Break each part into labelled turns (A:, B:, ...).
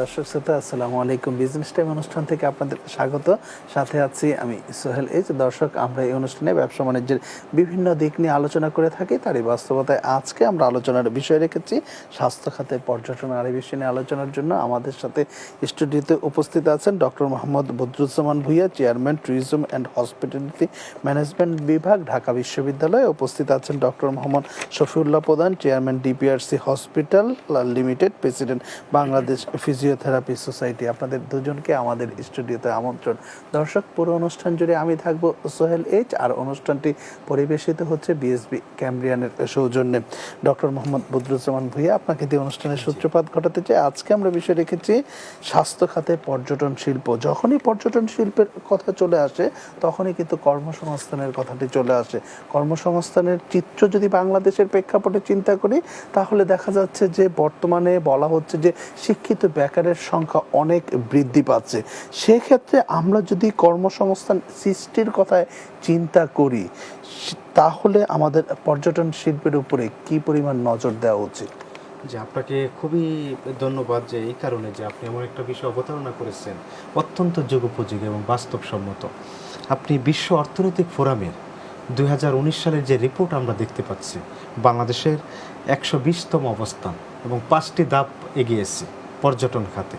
A: দর্শক, শ্রোতা, আসসালামু আলাইকুম। বিজনেস টাইম অনুষ্ঠান থেকে আপনাদের স্বাগত। সাথে আছি আমি সোহেল এইচ দর্শক, আমরা এই অনুষ্ঠানে ব্যবসা বাণিজ্যের বিভিন্ন দিক নিয়ে আলোচনা করে থাকি। তারই বাস্তবতায় আজকে আমরা আলোচনার বিষয় রেখেছি। স্বাস্থ্য খাতে পর্যটন আর এই বিষয় নিয়ে আলোচনার জন্য আমাদের সাথে স্টুডিওতে উপস্থিত আছেন doctor Mohammad Badruzzaman Bhuiyan, chairman tourism and hospitality management বিভাগ, ঢাকা বিশ্ববিদ্যালয়ে উপস্থিত আছেন doctor Mohammad Shafiullah Prodhan, chairman DPRC hospital limited, president Bangladesh physiotherapy society আপনাদের দুজনকে আমাদের স্টুডিওতে আমন্ত্রণ। দর্শক পুরো অনুষ্ঠান জুড়ে আমি থাকব সোহেল এইচ আর অনুষ্ঠানটি পরিবেশিত হচ্ছে বিএসবি ক্যামব্রিয়ানের সৌজন্যে। ডক্টর মোহাম্মদ বদরুজ্জামান ভুইয়া আপনাকে দিয়ে অনুষ্ঠানের সূত্রপাত ঘটাতে চাই। আজকে আমরা বিষয় রেখেছি স্বাস্থ্য খাতে পর্যটন শিল্প। যখনই পর্যটন শিল্পের কথা চলে আসে তখনই কিন্তু কর্মসংস্থানের কথাটি চলে আসে। কর্মসংস্থানের চিত্র যদি বাংলাদেশের প্রেক্ষাপটে চিন্তা করি তাহলে দেখা যাচ্ছে যে বর্তমানে বলা হচ্ছে যে শিক্ষিত বেকারের সংখ্যা অনেক বৃদ্ধি পাচ্ছে। সেক্ষেত্রে আমরা যদি কর্মসংস্থান সৃষ্টির কথায় চিন্তা করি, তাহলে আমাদের পর্যটন শিল্পের উপরে কি পরিমাণ নজর দেওয়া উচিত?
B: যে আপনাকে খুবই ধন্যবাদ যে এই কারণে যে আপনি এমন একটা বিষয় অবতারণা করেছেন, অত্যন্ত যুগোপযোগী এবং বাস্তবসম্মত। আপনি বিশ্ব অর্থনৈতিক ফোরামের দুই হাজার উনিশ সালের যে রিপোর্ট আমরা দেখতে পাচ্ছি, বাংলাদেশের একশো বিশতম অবস্থান এবং পাঁচটি ধাপ এগিয়েছে। পর্যটন খাতে।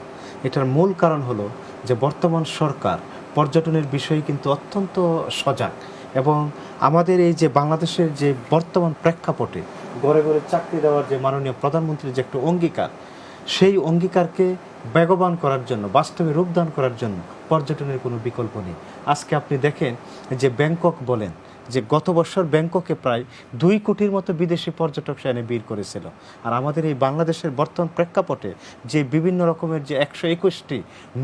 B: এটার মূল কারণ হলো যে বর্তমান সরকার পর্যটনের বিষয়ে কিন্তু অত্যন্ত সজাগ এবং আমাদের এই যে বাংলাদেশের যে বর্তমান প্রেক্ষাপটে ঘরে ঘরে চাকরি দেওয়ার যে মাননীয় প্রধানমন্ত্রীর যে একটা অঙ্গীকার, সেই অঙ্গীকারকে বেগবান করার জন্য, বাস্তবে রূপদান করার জন্য পর্যটনের কোনো বিকল্প নেই। আজকে আপনি দেখেন যে ব্যাংকক বলেন যে গত বছর ব্যাংককে প্রায় দুই কোটির মতো বিদেশি পর্যটক সেখানে ভিড় করেছিল। আর আমাদের এই বাংলাদেশের বর্তমান প্রেক্ষাপটে যে বিভিন্ন রকমের যে একশো একুশটি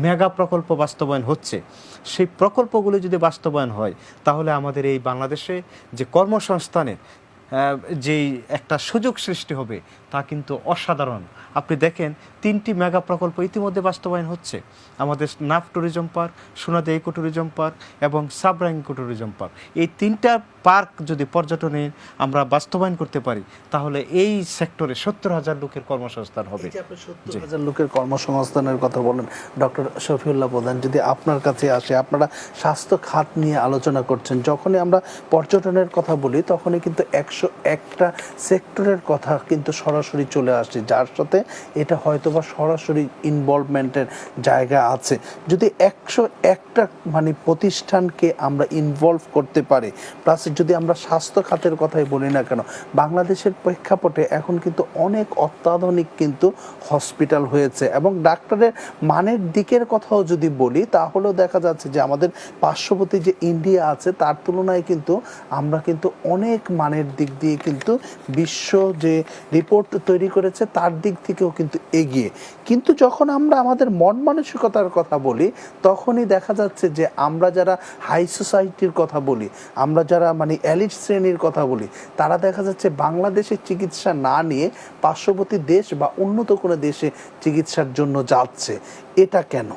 B: মেগা প্রকল্প বাস্তবায়ন হচ্ছে, সেই প্রকল্পগুলো যদি বাস্তবায়ন হয়, তাহলে আমাদের এই বাংলাদেশে যে কর্মসংস্থানের যেই একটা সুযোগ সৃষ্টি হবে তা কিন্তু অসাধারণ। আপনি দেখেন তিনটি মেগা প্রকল্প ইতিমধ্যে বাস্তবায়ন হচ্ছে। আমাদের Naf tourism park Sonadia eco tourism park এবং সাবরাং ইকো ট্যুরিজম পার্ক। এই তিনটা পার্ক যদি পর্যটনে আমরা বাস্তবায়ন করতে পারি তাহলে এই সেক্টরে সত্তর হাজার লোকের কর্মসংস্থান হবে।
A: আপনি সত্তর হাজার লোকের কর্মসংস্থানের কথা বলেন ডক্টর শফিউল্লাহ প্রধান যদি আপনার কাছে আসে আপনারা স্বাস্থ্য খাত নিয়ে আলোচনা করছেন যখনই আমরা পর্যটনের কথা বলি তখনই কিন্তু একশো একটা সেক্টরের কথা কিন্তু সরাসরি চলে আসে যার সাথে এটা হয়তোবা সরাসরি ইনভলভমেন্টের জায়গা আছে। যদি একশো একটা মানে প্রতিষ্ঠানকে আমরা ইনভলভ করতে পারি প্লাস যদি আমরা স্বাস্থ্য খাতের কথাই বলি না কেন, বাংলাদেশের প্রেক্ষাপটে এখন কিন্তু অনেক অত্যাধুনিক কিন্তু হসপিটাল হয়েছে এবং ডাক্তারের মানের দিকের কথাও যদি বলি, তাহলেও দেখা যাচ্ছে যে আমাদের পার্শ্ববর্তী যে ইন্ডিয়া আছে, তার তুলনায় কিন্তু আমরা কিন্তু অনেক মানের দিক দিয়ে কিন্তু বিশ্ব যে রিপোর্ট তৈরি করেছে, তার দিক থেকেও কিন্তু এগিয়ে। কিন্তু যখন আমরা আমাদের মন মানসিকতার কথা বলি, তখনই দেখা যাচ্ছে যে আমরা যারা হাই সোসাইটির কথা বলি, আমরা যারা মানে এলিট শ্রেণির কথা বলি, তারা দেখা যাচ্ছে বাংলাদেশের চিকিৎসা না নিয়ে পার্শ্ববর্তী দেশ বা উন্নত কোনো দেশে চিকিৎসার জন্য যাচ্ছে। এটা কেন?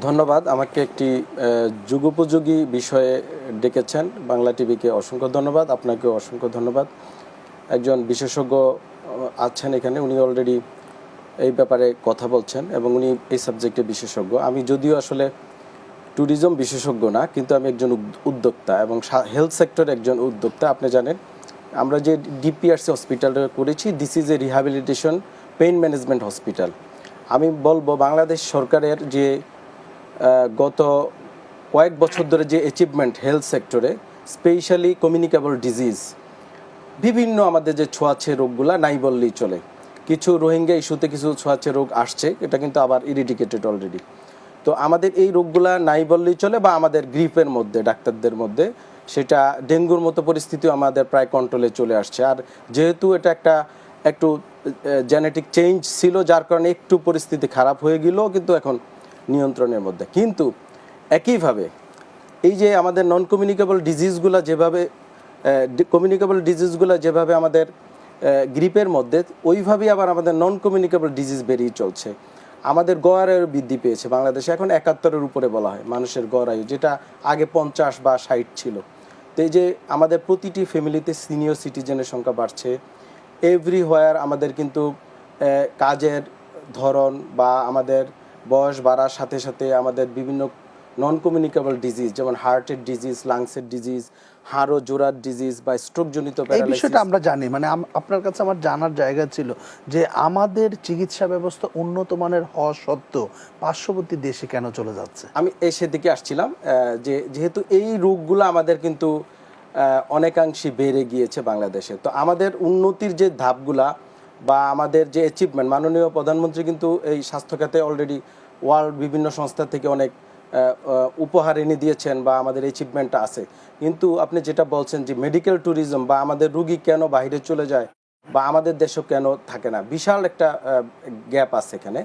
C: ধন্যবাদ। আমাকে একটি যুগোপযোগী বিষয়ে ডেকেছেন। বাংলা টিভিকে অসংখ্য ধন্যবাদ। আপনাকেও অসংখ্য ধন্যবাদ। একজন বিশেষজ্ঞ আছেন এখানে। উনি অলরেডি এই ব্যাপারে কথা বলছেন এবং উনি এই সাবজেক্টে বিশেষজ্ঞ। আমি যদিও আসলে ট্যুরিজম বিশেষজ্ঞ না, কিন্তু আমি একজন উদ্যোক্তা এবং হেলথ সেক্টর একজন উদ্যোক্তা। আপনি জানেন, আমরা যে ডিপিআরসি হসপিটালটা করেছি this is a rehabilitation pain management hospital আমি বলব, বাংলাদেশ সরকারের যে গত কয়েক বছর ধরে যে অ্যাচিভমেন্ট হেলথ সেক্টরে স্পেশালি কমিউনিকেবল ডিজিজ বিভিন্ন আমাদের যে ছোঁয়াছে রোগগুলা নাই বললেই চলে। কিছু রোহিঙ্গা ইস্যুতে কিছু ছোঁয়াছে রোগ আসছে, এটা কিন্তু আবার ইরিডিকেটেড অলরেডি তো আমাদের এই রোগগুলা নাই বললেই চলে বা আমাদের গ্রিপের মধ্যে, ডাক্তারদের মধ্যে, সেটা ডেঙ্গুর মতো পরিস্থিতিও আমাদের প্রায় কন্ট্রোলে চলে আসছে। আর যেহেতু এটা একটা, একটু জেনেটিক চেঞ্জ ছিল, যার কারণে একটু পরিস্থিতি খারাপ হয়ে গেলেও কিন্তু এখন নিয়ন্ত্রণের মধ্যে। কিন্তু, একইভাবে, এই যে আমাদের নন কমিউনিকেবল ডিজিজগুলো যেভাবে কমিউনিকেবল ডিজিজগুলো যেভাবে আমাদের গ্রিপের মধ্যে, ওইভাবেই আবার আমাদের নন কমিউনিকেবল ডিজিজ বেরিয়ে চলছে। আমাদের গড় আয়ু বৃদ্ধি পেয়েছে। বাংলাদেশে এখন একাত্তরের উপরে বলা হয়, মানুষের গড় আয়ু যেটা আগে পঞ্চাশ বা ষাট ছিল। তো এই যে আমাদের প্রতিটি ফ্যামিলিতে সিনিয়র সিটিজেনের সংখ্যা বাড়ছে। এভরি হোয়ার আমাদের কিন্তু কাজের ধরন বা আমাদের বয়স বাড়ার সাথে সাথে আমাদের বিভিন্ন নন কমিউনিকেবল ডিজিজ যেমন হার্টের ডিজিজ লাংসের ডিজিজ হাড় ও জোড়ার ডিজিজ বা স্ট্রোক জনিত
A: এই বিষয়টা আমরা জানি। মানে আপনার কাছে আমার জানার জায়গা ছিল যে আমাদের চিকিৎসা ব্যবস্থা উন্নত মানের হওয়া সত্ত্বেও পার্শ্ববর্তী দেশে কেন চলে যাচ্ছে?
C: আমি এই সেদিকে আসছিলাম যে যেহেতু এই রোগগুলো আমাদের কিন্তু অনেকাংশে বেড়ে গিয়েছে বাংলাদেশে। তো আমাদের উন্নতির যে ধাপগুলা বা আমাদের যে অ্যাচিভমেন্ট মাননীয় প্রধানমন্ত্রী কিন্তু এই স্বাস্থ্য খাতে অলরেডি ওয়ার্ল্ড বিভিন্ন সংস্থা থেকে অনেক উপহার এনে দিয়েছেন বা আমাদের অ্যাচিভমেন্টটা আছে। কিন্তু আপনি যেটা বলছেন যে মেডিকেল ট্যুরিজম বা আমাদের রুগী কেন বাইরে চলে যায় বা আমাদের দেশও কেন থাকে না, বিশাল একটা গ্যাপ আছে এখানে।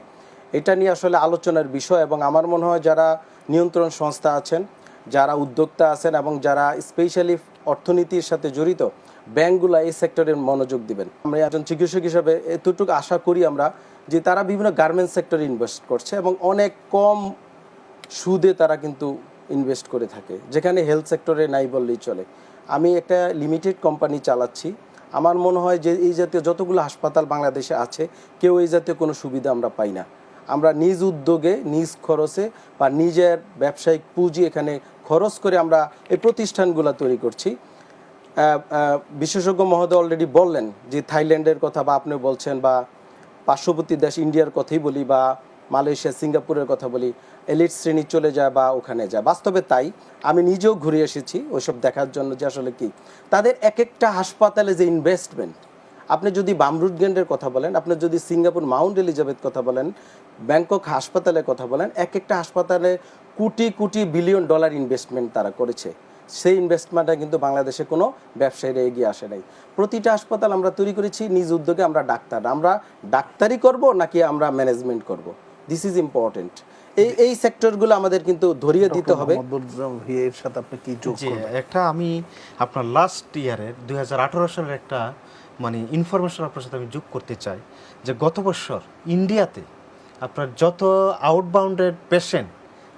C: এটা নিয়ে আসলে আলোচনার বিষয় এবং আমার মনে হয় যারা নিয়ন্ত্রণ সংস্থা আছেন, যারা উদ্যোক্তা আছেন এবং যারা স্পেশালি অর্থনীতির সাথে জড়িত, ব্যাংকগুলো এই সেক্টরে মনোযোগ দিবেন। আমরা একজন চিকিৎসক হিসাবে এতটুকু আশা করি আমরা যে তারা বিভিন্ন গার্মেন্টস সেক্টরে ইনভেস্ট করছে এবং অনেক কম সুদে তারা কিন্তু ইনভেস্ট করে থাকে। যেখানে হেলথ সেক্টরে নাই বললেই চলে। আমি একটা লিমিটেড কোম্পানি চালাচ্ছি। আমার মনে হয় যে এই জাতীয় যতগুলো হাসপাতাল বাংলাদেশে আছে, কেউ এই জাতীয় কোনো সুবিধা আমরা পাই না। আমরা নিজ উদ্যোগে, নিজ খরচে বা নিজের ব্যবসায়িক পুঁজি এখানে খরচ করে আমরা এই প্রতিষ্ঠানগুলো তৈরি করছি। বিশেষজ্ঞ মহোদয় অলরেডি বললেন যে থাইল্যান্ডের কথা বা আপনি বলছেন বা পার্শ্ববর্তী দেশ ইন্ডিয়ার কথাই বলি বা মালয়েশিয়া, সিঙ্গাপুরের কথা বলি। এলিট শ্রেণি চলে যায় বা ওখানে যায়। বাস্তবে তাই আমি নিজেও ঘুরে এসেছি ওইসব দেখার জন্য যে আসলে কি? তাদের এক একটা হাসপাতালে যে ইনভেস্টমেন্ট আপনি যদি বামরুডগেন্ডের কথা বলেন, আপনি যদি সিঙ্গাপুর মাউন্ট এলিজাবেথ কথা বলেন, ব্যাংকক হাসপাতালের কথা বলেন এক একটা হাসপাতালে crore crore billion dollar investment তারা করেছে। সেই ইনভেস্টমেন্টটা কিন্তু বাংলাদেশে কোনো ব্যবসায়ীরা এগিয়ে আসে নাই। প্রতিটা হাসপাতাল আমরা তৈরি করেছি, নিজ উদ্যোগে আমরা ডাক্তার। আমরা ডাক্তারি করব নাকি আমরা ম্যানেজমেন্ট করব? দিস ইজ ইম্পর্টেন্ট এই এই সেক্টরগুলো আমাদের কিন্তু ধরিয়ে দিতে হবে।
A: এর সাথে আপনি কি যোগ করবেন?
B: একটা আমি আপনার লাস্ট ইয়ারের দুই হাজার আঠারো সালের একটা মানে ইনফরমেশন আপনার সাথে আমি যোগ করতে চাই। যে গত বছর ইন্ডিয়াতে আপনার যত আউটবাউন্ডেড পেশেন্ট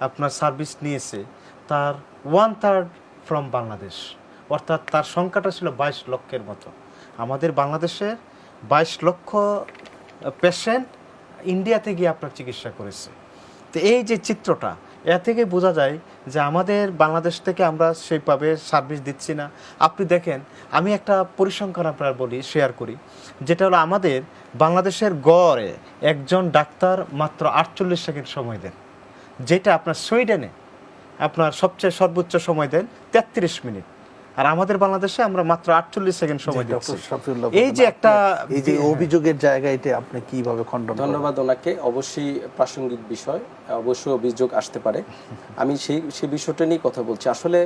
B: আপনার সার্ভিস নিয়েছে তার ওয়ান থার্ড ফ্রম বাংলাদেশ। অর্থাৎ তার সংখ্যাটা ছিল বাইশ লক্ষের মতো। আমাদের বাংলাদেশের বাইশ লক্ষ পেশেন্ট ইন্ডিয়াতে গিয়ে আপনার চিকিৎসা করেছে। তো এই যে চিত্রটা এ থেকে বোঝা যায় যে আমাদের বাংলাদেশ থেকে আমরা সেইভাবে সার্ভিস দিচ্ছি না। আপনি দেখেন, আমি একটা পরিসংখ্যান আপনার বলি শেয়ার করি, যেটা হলো আমাদের বাংলাদেশের গড়ে একজন ডাক্তার মাত্র আটচল্লিশ সেকেন্ড সময় দেন, যেটা আপনার সুইডেনে আপনার সবচেয়ে সর্বোচ্চ সময় দেন তেত্রিশ মিনিট। আর আমাদের বাংলাদেশে আমরা মাত্র আটচল্লিশ সেকেন্ড সময় দিচ্ছি। এই যে একটা
A: এই যে অভিযোগের জায়গা এটা আপনি কীভাবে খণ্ডন
C: ধন্যবাদ ওনাকে। অবশ্যই প্রাসঙ্গিক বিষয় অবশ্যই অভিযোগ আসতে পারে। আমি সেই সেই বিষয়টা নিয়ে কথা বলছি। আসলে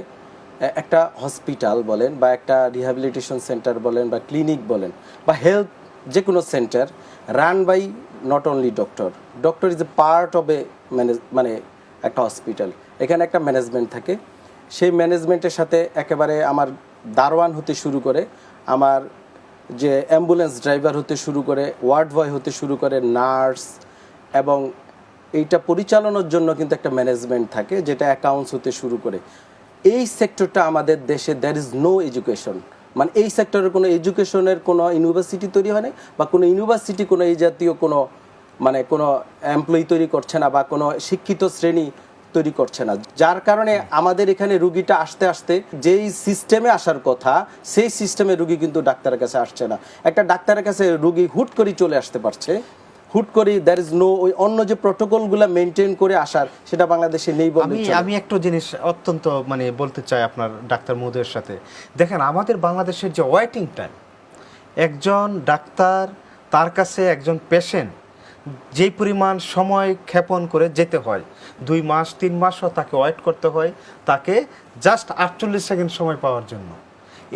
C: একটা হসপিটাল বলেন বা একটা রিহ্যাবিলিটেশন সেন্টার বলেন বা ক্লিনিক বলেন বা হেলথ যে কোনো centre run by not only doctor. Doctor is a part of a মানে একটা হসপিটাল। এখানে একটা ম্যানেজমেন্ট থাকে। সেই ম্যানেজমেন্টের সাথে একেবারে আমার দারোয়ান হতে শুরু করে, আমার যে অ্যাম্বুলেন্স ড্রাইভার হতে শুরু করে ওয়ার্ড বয় হতে শুরু করে নার্স এবং এইটা পরিচালনার জন্য কিন্তু একটা ম্যানেজমেন্ট থাকে যেটা অ্যাকাউন্টস হতে শুরু করে। এই সেক্টরটা আমাদের দেশে দ্যার ইজ নো এডুকেশন মানে এই সেক্টরের কোনো এডুকেশনের কোনো ইউনিভার্সিটি তৈরি হয় বা কোনো ইউনিভার্সিটি কোনো এই জাতীয় কোনো মানে কোনো এমপ্লয়ি তৈরি করছে না বা কোনো শিক্ষিত শ্রেণি তৈরি করছে না। যার কারণে আমাদের এখানে রুগীটা আসতে আসতে যেই সিস্টেমে আসার কথা সেই সিস্টেমে রুগী কিন্তু ডাক্তারের কাছে আসছে না। একটা ডাক্তারের কাছে রুগী হুট করে চলে আসতে পারছে। হুট করে দ্যার ইজ নো ওই অন্য যে প্রোটোকলগুলো মেনটেন করে আসার সেটা বাংলাদেশে নেই বলে
B: আমি আমি একটা জিনিস অত্যন্ত মানে বলতে চাই আপনার ডাক্তার মহোদয়ের সাথে। দেখেন আমাদের বাংলাদেশের যে ওয়েটিং টাইম একজন ডাক্তার তার কাছে একজন পেশেন্ট যেই পরিমাণ সময় ক্ষেপণ করে যেতে হয় দুই মাস তিন মাসও তাকে ওয়েট করতে হয় তাকে জাস্ট আটচল্লিশ সেকেন্ড সময় পাওয়ার জন্য।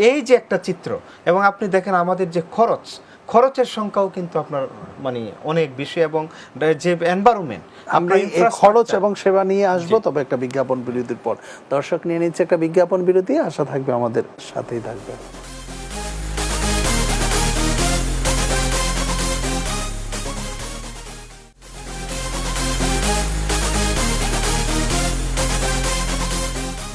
B: এই যে একটা চিত্র এবং আপনি দেখেন আমাদের যে খরচ খরচের সংখ্যাও কিন্তু আপনার মানে অনেক বেশি এবং যে এনভায়রনমেন্ট
A: আমরা এই খরচ এবং সেবা নিয়ে আসব তবে একটা বিজ্ঞাপন বিরতির পর। দর্শক নিয়ে নিচ্ছে একটা বিজ্ঞাপন বিরতি আশা থাকবে আমাদের সাথেই থাকবে।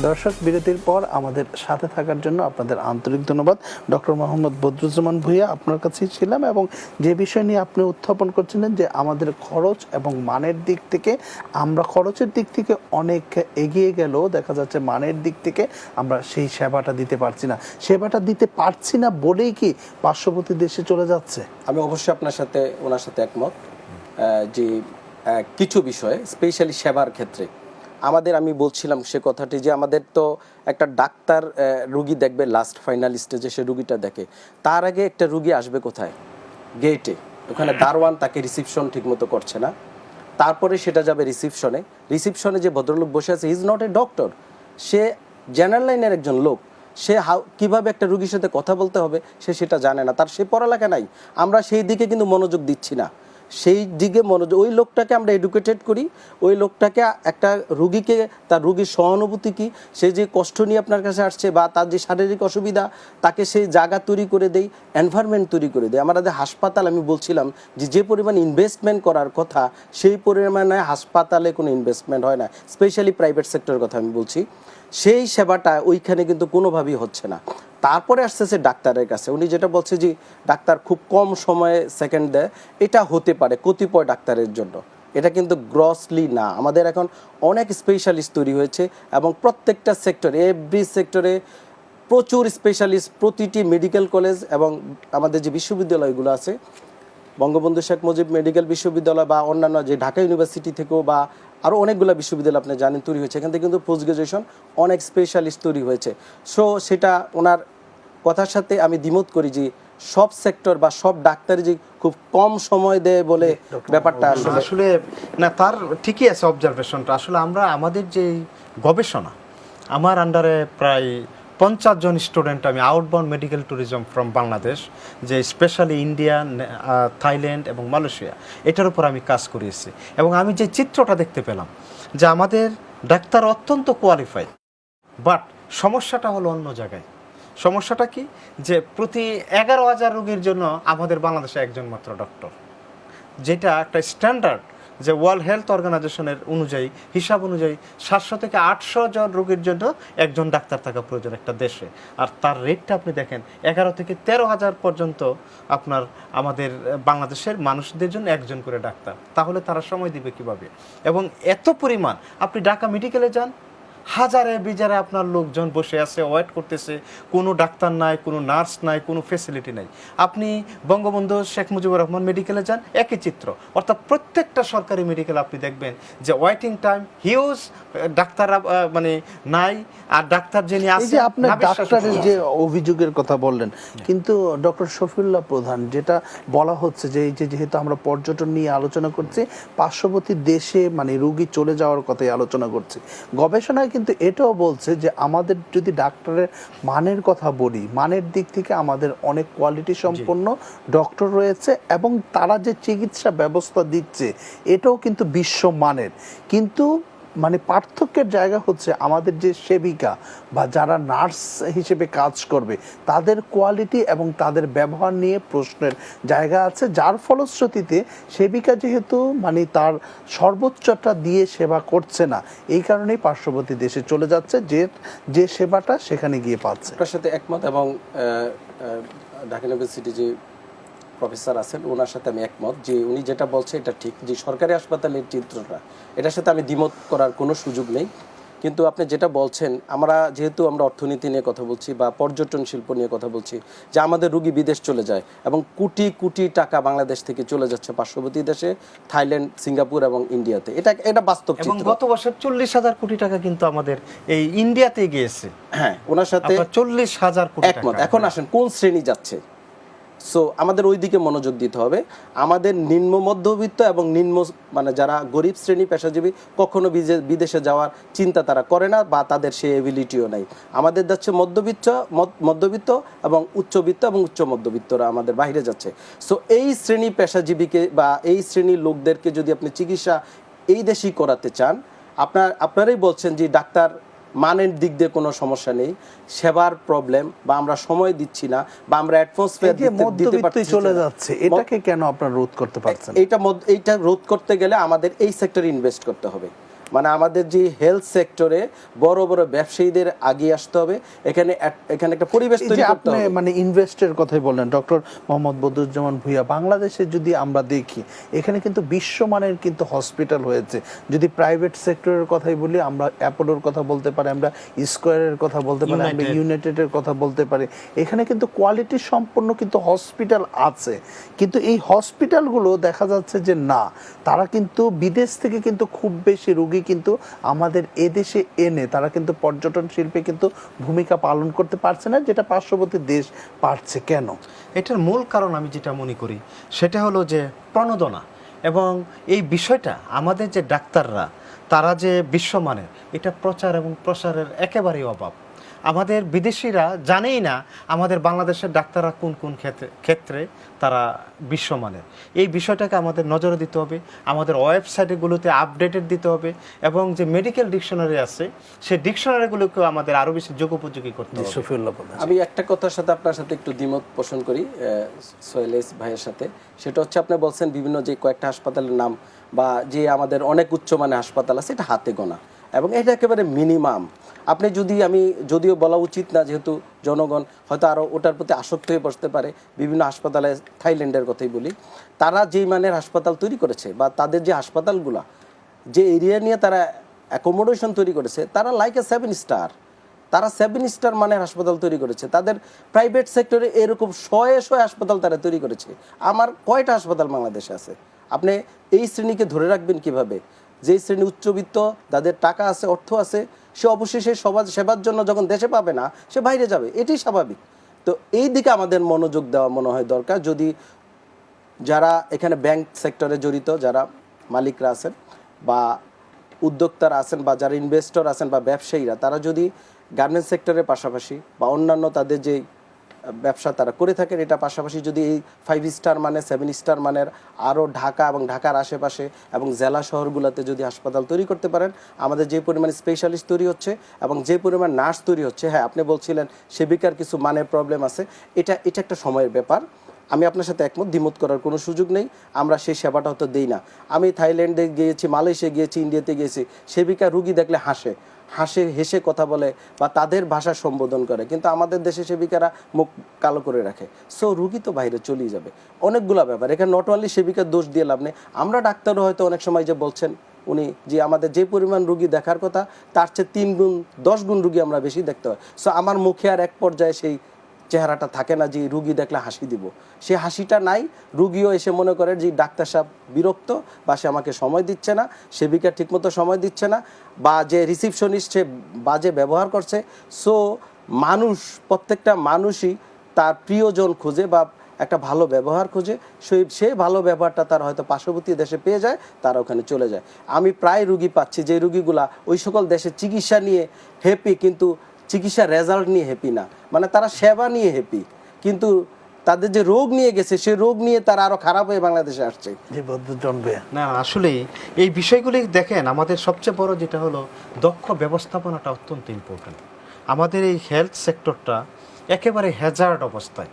A: দর্শক, বিরতির পর আমাদের সাথে থাকার জন্য আপনাদের আন্তরিক ধন্যবাদ। ডক্টর মোহাম্মদ বদরুজ্জামান ভুইয়া আপনার কাছেই ছিলাম এবং যে বিষয় নিয়ে আপনি উত্থাপন করছিলেন যে আমাদের খরচ এবং মানের দিক থেকে, আমরা খরচের দিক থেকে অনেক এগিয়ে গেলেও দেখা যাচ্ছে মানের দিক থেকে আমরা সেই সেবাটা দিতে পারছি না। সেবাটা দিতে পারছি না বলেই কি পার্শ্ববর্তী দেশে চলে যাচ্ছে?
C: আমি অবশ্যই আপনার সাথে, ওনার সাথে একমত। যে কিছু বিষয়ে, স্পেশালি সেবার ক্ষেত্রে আমাদের আমি বলছিলাম সে কথাটি যে আমাদের তো একটা ডাক্তার রুগী দেখবে লাস্ট ফাইনাল স্টেজে সে রুগীটা দেখে। তার আগে একটা রুগী আসবে কোথায়? গেটে ওখানে দারোয়ান তাকে রিসিপশন ঠিকমতো করছে না। তারপরে সেটা যাবে রিসিপশনে রিসিপশনে যে ভদ্রলোক বসে আছে ইজ নট এ ডক্টর সে জেনারেল লাইনের একজন লোক। সে হাউ কীভাবে একটা রুগীর সাথে কথা বলতে হবে, সে সেটা জানে না। তার সে পড়ালেখা নাই। আমরা সেই দিকে কিন্তু মনোযোগ দিচ্ছি না। সেই দিকে মনোযোগ ওই লোকটাকে আমরা এডুকেটেড করি। ওই লোকটাকে একটা রুগীকে, তার রুগীর সহানুভূতি কি, সে যে কষ্ট নিয়ে আপনার কাছে আসছে বা তার যে শারীরিক অসুবিধা, তাকে সেই জায়গা তৈরি করে দেই এনভায়রনমেন্ট তৈরি করে দেয়। আমাদের হাসপাতাল, আমি বলছিলাম যে যে পরিমাণ ইনভেস্টমেন্ট করার কথা, সেই পরিমাণে হাসপাতালে কোনো ইনভেস্টমেন্ট হয় না। স্পেশালি প্রাইভেট সেক্টরের কথা আমি বলছি। সেই সেবাটা ওইখানে কিন্তু কোনোভাবেই হচ্ছে না। তারপরে আসতেছে ডাক্তারের কাছে। উনি যেটা বলছে যে, ডাক্তার খুব কম সময়ে সেকেন্ড দেয়। এটা হতে পারে কতিপয় ডাক্তারের জন্য। এটা কিন্তু গ্রসলি না। আমাদের এখন অনেক স্পেশালিস্ট তৈরি হয়েছে এবং প্রত্যেকটা সেক্টরে এভরি সেক্টরে প্রচুর স্পেশালিস্ট প্রতিটি মেডিকেল কলেজ এবং আমাদের যে বিশ্ববিদ্যালয়গুলো আছে, বঙ্গবন্ধু শেখ মুজিব মেডিকেল বিশ্ববিদ্যালয় বা অন্যান্য যে ঢাকা ইউনিভার্সিটি থেকেও বা আরও অনেকগুলো বিশ্ববিদ্যালয় আপনি জানেন তৈরি হয়েছে। এখান থেকে কিন্তু পোস্ট গ্রাজুয়েশন অনেক স্পেশালিস্ট তৈরি হয়েছে। সো সেটা ওনার কথার সাথে আমি দ্বিমত করি যে সব সেক্টর বা সব ডাক্তারি যে খুব কম সময় দেয় বলে ব্যাপারটা আসলে
B: আসলে না তার ঠিকই আছে অবজারভেশনটা আসলে আমরা আমাদের যে গবেষণা আমার আন্ডারে প্রায় পঞ্চাশ জন স্টুডেন্ট আমি outbound medical tourism from Bangladesh যে স্পেশালি ইন্ডিয়া থাইল্যান্ড এবং মালয়েশিয়া এটার উপর আমি কাজ করিয়েছি। এবং আমি যে চিত্রটা দেখতে পেলাম, যে আমাদের ডাক্তার অত্যন্ত কোয়ালিফাইড বাট সমস্যাটা হলো অন্য জায়গায়। সমস্যাটা কি? যে প্রতি এগারো হাজার রোগীর জন্য আমাদের বাংলাদেশে একজন মাত্র ডক্টর যেটা একটা স্ট্যান্ডার্ড যে ওয়ার্ল্ড হেলথ অর্গানাইজেশনের অনুযায়ী, হিসাব অনুযায়ী সাতশো থেকে আটশো জন রোগীর জন্য একজন ডাক্তার থাকা প্রয়োজন একটা দেশে। আর তার রেটটা আপনি দেখেন, এগারো থেকে তেরো হাজার পর্যন্ত আপনার আমাদের, বাংলাদেশের মানুষদের জন্য একজন করে ডাক্তার। তাহলে তারা সময় দিবে কীভাবে? এবং এত পরিমাণ, আপনি ঢাকা মেডিকেলে যান হাজারে বিজারে আপনার লোকজন বসে আছে ওয়েট করতেছে। কোনো ডাক্তার নাই কোনো নার্স নাই কোনো ফেসিলিটি নাই। আপনি বঙ্গবন্ধু শেখ মুজিবুর রহমান মেডিকেলে যান একই চিত্র। অর্থাৎ প্রত্যেকটা সরকারি মেডিকেল আপনি দেখবেন যে ওয়েটিং টাইম হিউজ ডাক্তার মানে নাই আর ডাক্তার যিনি আছে
A: আপনার ডাক্তারের যে অভিযোগের কথা বললেন কিন্তু ডক্টর শফিউল্লাহ প্রধান যেটা বলা হচ্ছে যে এই যে যেহেতু আমরা পর্যটন নিয়ে আলোচনা করছি পার্শ্ববর্তী দেশে মানে রুগী চলে যাওয়ার কথাই আলোচনা করছি। গবেষণায় কিন্তু এটাও বলছে যে আমাদের যদি ডাক্তারের মানের কথা বলি মানের দিক থেকে আমাদের অনেক কোয়ালিটি সম্পন্ন ডক্টর রয়েছে এবং তারা যে চিকিৎসা ব্যবস্থা দিচ্ছে এটাও কিন্তু বিশ্ব মানের। কিন্তু মানে পার্থক্যের জায়গা হচ্ছে আমাদের যে সেবিকা বা যারা নার্স হিসেবে কাজ করবে, তাদের কোয়ালিটি এবং তাদের ব্যবহার নিয়ে প্রশ্নের জায়গা আছে। যার ফলশ্রুতিতে সেবিকা যেহেতু মানে তার সর্বোচ্চটা দিয়ে সেবা করছে না, এই কারণেই পার্শ্ববর্তী দেশে চলে যাচ্ছে, যে যে সেবাটা সেখানে গিয়ে পাচ্ছে।
C: আপনার সাথে একমত এবং ঢাকা ইউনিভার্সিটি যে প্রফেসর আছেন ওনার সাথে আমি একমত যে উনি যেটা বলছে এটা ঠিক যে সরকারি হাসপাতালের চিত্রটা এটার সাথে আমি দ্বিমত করার কোনো সুযোগ নেই। কিন্তু আপনি যেটা বলছেন আমরা যেহেতু আমরা অর্থনীতি নিয়ে কথা বলছি বা পর্যটন শিল্প নিয়ে কথা বলছি যে আমাদের রুগী বিদেশ চলে যায় এবং কোটি কোটি টাকা বাংলাদেশ থেকে চলে যাচ্ছে পার্শ্ববর্তী দেশে থাইল্যান্ড সিঙ্গাপুর এবং ইন্ডিয়াতে। এটা এটা বাস্তব
B: এবং গত বছর চল্লিশ হাজার কোটি টাকা কিন্তু আমাদের এই ইন্ডিয়াতে গিয়েছে।
C: হ্যাঁ ওনার সাথে
B: চল্লিশ হাজার কোটি
C: একমত। এখন আসেন কোন শ্রেণি যাচ্ছে? সো আমাদের ওই দিকে মনোযোগ দিতে হবে। আমাদের নিম্ন মধ্যবিত্ত এবং নিম্ন মানে যারা গরিব শ্রেণি পেশাজীবী, কখনো বিদেশে যাওয়ার চিন্তা তারা করে না বা তাদের সেই এবিলিটিও নাই। আমাদের যাচ্ছে মধ্যবিত্ত মধ্যবিত্ত এবং উচ্চবিত্ত এবং উচ্চ মধ্যবিত্তরা আমাদের বাইরে যাচ্ছে। সো এই শ্রেণি পেশাজীবীকে বা এই শ্রেণির লোকদেরকে যদি আপনি চিকিৎসা এই দেশেই করাতে চান, আপনার, আপনারাই বলছেন যে ডাক্তার মানের দিক দিয়ে কোনো সমস্যা নেই সেবার প্রবলেম বা আমরা সময় দিচ্ছি না বা আমরা অ্যাটমসফিয়ার
A: দিতে পারছি চলে যাচ্ছে এটাকে কেন আপনারা রোধ করতে পারছেন? এটা
C: এইটা রোধ করতে গেলে আমাদের এই সেক্টরে ইনভেস্ট করতে হবে। মানে আমাদের যে হেলথ সেক্টরে বড় বড় ব্যবসায়ীদের আগিয়ে আসতে হবে। এখানে এখানে একটা পরিবেশ তৈরি করতে
A: আপনি
C: হবে।
A: মানে ইনভেস্টের কথাই বললেন ডক্টর মোহাম্মদ বদরুজ্জামান ভুইয়া বাংলাদেশে যদি আমরা দেখি এখানে কিন্তু বিশ্বমানের কিন্তু হসপিটাল হয়েছে। যদি প্রাইভেট সেক্টরের কথাই বলি আমরা অ্যাপোলোর কথা বলতে পারি আমরা স্কোয়ারের কথা বলতে পারি আমরা। ইউনাইটেডের কথা বলতে পারি। এখানে কিন্তু কোয়ালিটি সম্পন্ন কিন্তু হসপিটাল আছে। কিন্তু এই হসপিটালগুলো দেখা যাচ্ছে যে না তারা কিন্তু বিদেশ থেকে কিন্তু খুব বেশি রোগী কিন্তু আমাদের এদেশে এনে তারা কিন্তু পর্যটন শিল্পে কিন্তু ভূমিকা পালন করতে পারছে না, যেটা পার্শ্ববর্তী দেশ পারছে কেন?
B: এটার মূল কারণ আমি যেটা মনে করি, সেটা হলো যে প্রণোদনা এবং এই বিষয়টা আমাদের যে ডাক্তাররা, তারা যে বিশ্বমানের, এটা প্রচার এবং প্রসারের একেবারেই অভাব। আমাদের বিদেশিরা জানেই না আমাদের বাংলাদেশের ডাক্তাররা কোন কোন ক্ষেত্রে ক্ষেত্রে তারা বিশ্বমানের। এই বিষয়টাকে আমাদের নজরে দিতে হবে আমাদের ওয়েবসাইটগুলোতে আপডেটেড দিতে হবে এবং যে মেডিকেল ডিকশনারি আছে সেই ডিকশনারিগুলোকেও আমাদের আরও বেশি যোগোপযোগী করতে হবে।
C: আমি একটা কথার সাথে আপনার সাথে একটু দ্বিমত পোষণ করি আহ, সোহেলেস ভাইয়ের সাথে। সেটা হচ্ছে আপনি বলছেন বিভিন্ন যে কয়েকটা হাসপাতালের নাম বা যে আমাদের অনেক উচ্চমানের হাসপাতাল আছে এটা হাতে গোনা। এবং এটা একেবারে মিনিমাম আপনি যদি আমি, যদিও বলা উচিত না যেহেতু জনগণ হয়তো আরও ওটার প্রতি আসক্ত হয়ে বসতে পারে, বিভিন্ন হাসপাতালে থাইল্যান্ডের কথাই বলি, তারা যেই মানের হাসপাতাল তৈরি করেছে বা তাদের যে হাসপাতালগুলা, যে এরিয়া নিয়ে তারা অ্যাকোমোডেশন তৈরি করেছে, তারা লাইক এ সেভেন স্টার তারা সেভেন স্টার মানের হাসপাতাল তৈরি করেছে, তাদের প্রাইভেট সেক্টরে এরকম শয়ে শয়ে হাসপাতাল তারা তৈরি করেছে। আমার কয়টা হাসপাতাল বাংলাদেশে আছে? আপনি এই শ্রেণীকে ধরে রাখবেন কীভাবে? যেই শ্রেণি উচ্চবিত্ত, যাদের টাকা আছে, অর্থ আছে সে অবশ্যই সে সমাজ সেবার জন্য যখন দেশে পাবে না, সে বাইরে যাবে। এটি স্বাভাবিক। তো এই দিকে আমাদের মনোযোগ দেওয়া মনে হয় দরকার। যদি যারা এখানে ব্যাংক সেক্টরে জড়িত, যারা মালিকরা আছেন বা উদ্যোক্তারা আছেন বা যারা ইনভেস্টর আছেন বা ব্যবসায়ীরা, তারা যদি গার্মেন্টস সেক্টরের পাশাপাশি বা অন্যান্য তাদের যে ব্যবসা তারা করে থাকেন। এটা পাশাপাশি যদি এই ফাইভ স্টার মানে সেভেন স্টার মানের আরও ঢাকা এবং ঢাকার আশেপাশে এবং জেলা শহরগুলোতে যদি হাসপাতাল তৈরি করতে পারেন, আমাদের যে পরিমাণ স্পেশালিস্ট তৈরি হচ্ছে এবং যে পরিমাণ নার্স তৈরি হচ্ছে হ্যাঁ আপনি বলছিলেন সেবিকার কিছু মানের প্রবলেম আছে। এটা এটা একটা সময়ের ব্যাপার। আমি আপনার সাথে একমত, দ্বিমত করার কোনো সুযোগ নেই। আমরা সেই সেবাটা হয়তো দিই না। আমি থাইল্যান্ডে গিয়েছি, মালয়েশিয়া গিয়েছি, ইন্ডিয়াতে গিয়েছি, সেবিকা রুগী দেখলে হাসে। হাসে হেসে কথা বলে বা তাদের ভাষা সম্বোধন করে। কিন্তু আমাদের দেশে সেবিকারা মুখ কালো করে রাখে। সো রুগী তো বাইরে চলেই যাবে। অনেকগুলো ব্যাপার। এখানে নট অনলি সেবিকার দোষ দিয়ে লাভ নেই, আমরা ডাক্তারও হয়তো অনেক সময় যে বলছেন উনি যে আমাদের যে পরিমাণ রুগী দেখার কথা, তার চেয়ে তিন গুণ, দশ গুণ রুগী আমরা বেশি দেখতে হয় সো আমার মুখে আর এক পর্যায়ে সেই চেহারাটা থাকে না যে রুগী দেখলে হাসি দিব। সে হাসিটা নাই, রুগীও এসে মনে করে যে ডাক্তার সাহেব বিরক্ত বা সে আমাকে সময় দিচ্ছে না, সেবিকা ঠিকমতো সময় দিচ্ছে না বা যে রিসিপশনিস্ট সে বাজে ব্যবহার করছে। সো মানুষ, প্রত্যেকটা মানুষই তার প্রিয়জন খুঁজে বা একটা ভালো ব্যবহার খুঁজে। সেই সে ভালো ব্যবহারটা তার হয়তো পার্শ্ববর্তী দেশে পেয়ে যায়, তারা ওখানে চলে যায়। আমি প্রায় রুগী পাচ্ছি, যে রুগীগুলা ওই সকল দেশে চিকিৎসা নিয়ে হ্যাপি কিন্তু চিকিৎসার রেজাল্ট নিয়ে হ্যাপি না। মানে তারা সেবা নিয়ে হ্যাপি কিন্তু তাদের যে রোগ নিয়ে গেছে সেই রোগ নিয়ে তারা আরও খারাপ হয়ে বাংলাদেশে আসছে।
B: না আসলে এই বিষয়গুলি দেখেন আমাদের সবচেয়ে বড় যেটা হলো দক্ষ ব্যবস্থাপনাটা অত্যন্ত ইম্পর্টেন্ট আমাদের এই হেলথ সেক্টরটা একেবারে হ্যাজার্ড অবস্থায়।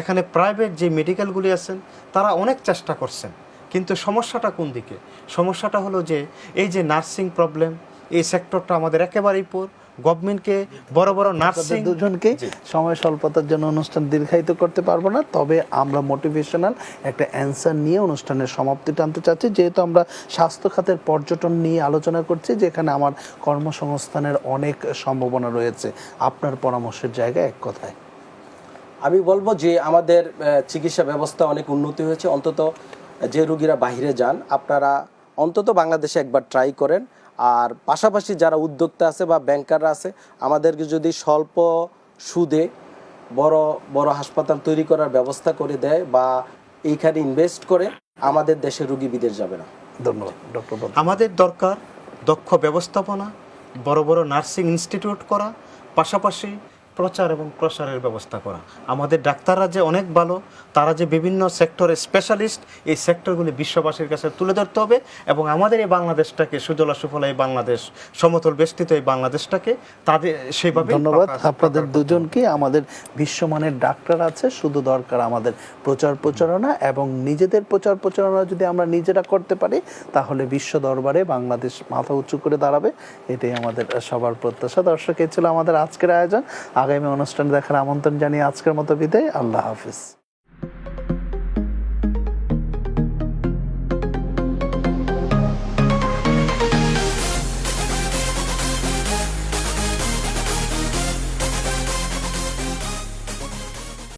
B: এখানে প্রাইভেট যে মেডিকেলগুলি আছেন তারা অনেক চেষ্টা করছেন। কিন্তু সমস্যাটা কোন দিকে? সমস্যাটা হলো যে এই যে নার্সিং প্রবলেম এই সেক্টরটা আমাদের একেবারেই পুর গভর্নমেন্টকে বড় বড় নার্সিং
A: দুজনকে সময় স্বল্পতার জন্য অনুষ্ঠান দীর্ঘায়িত করতে পারব না তবে আমরা মোটিভেশনাল একটা অ্যান্সার নিয়ে অনুষ্ঠানের সমাপ্তি টানতে চাচ্ছি। যেহেতু আমরা স্বাস্থ্য খাতের পর্যটন নিয়ে আলোচনা করছি যেখানে আমার কর্মসংস্থানের অনেক সম্ভাবনা রয়েছে। আপনার পরামর্শের জায়গা এক কথায়।
C: আমি বলব যে আমাদের চিকিৎসা ব্যবস্থা অনেক উন্নতি হয়েছে। অন্তত যে রুগীরা বাইরে যান আপনারা অন্তত বাংলাদেশে একবার ট্রাই করেন। আর পাশাপাশি যারা উদ্যোক্তা আছে বা ব্যাংকাররা আছে আমাদেরকে যদি স্বল্প সুদে বড় বড় হাসপাতাল তৈরি করার ব্যবস্থা করে দেয় বা এইখানে ইনভেস্ট করে আমাদের দেশে রুগী বিদেশ যাবে না।
A: ধন্যবাদ ডক্টর
B: আমাদের দরকার দক্ষ ব্যবস্থাপনা বড় বড় নার্সিং ইনস্টিটিউট করা পাশাপাশি প্রচার এবং প্রসারের ব্যবস্থা করা। আমাদের ডাক্তাররা যে অনেক ভালো তারা যে বিভিন্ন সেক্টরে স্পেশালিস্ট এই সেক্টরগুলি বিশ্ববাসীর কাছে তুলে ধরতে হবে এবং আমাদের এই বাংলাদেশটাকে সুজলা সুফলা এই বাংলাদেশ সমতল বেষ্টিত এই বাংলাদেশটাকে তাদের সেইভাবে
A: ধন্যবাদ। আপনাদের। দুজনকে আমাদের বিশ্বমানের ডাক্তার আছে শুধু দরকার আমাদের প্রচার প্রচারণা এবং নিজেদের প্রচার প্রচারণা যদি আমরা নিজেরা করতে পারি তাহলে বিশ্ব দরবারে বাংলাদেশ মাথা উঁচু করে দাঁড়াবে। এটাই আমাদের সবার প্রত্যাশা। দর্শক এ ছিল আমাদের আজকের আয়োজন। আগামী অনুষ্ঠান দেখার আমন্ত্রণ জানিয়ে আজকের মতো বিদায়। আল্লাহ হাফিজ।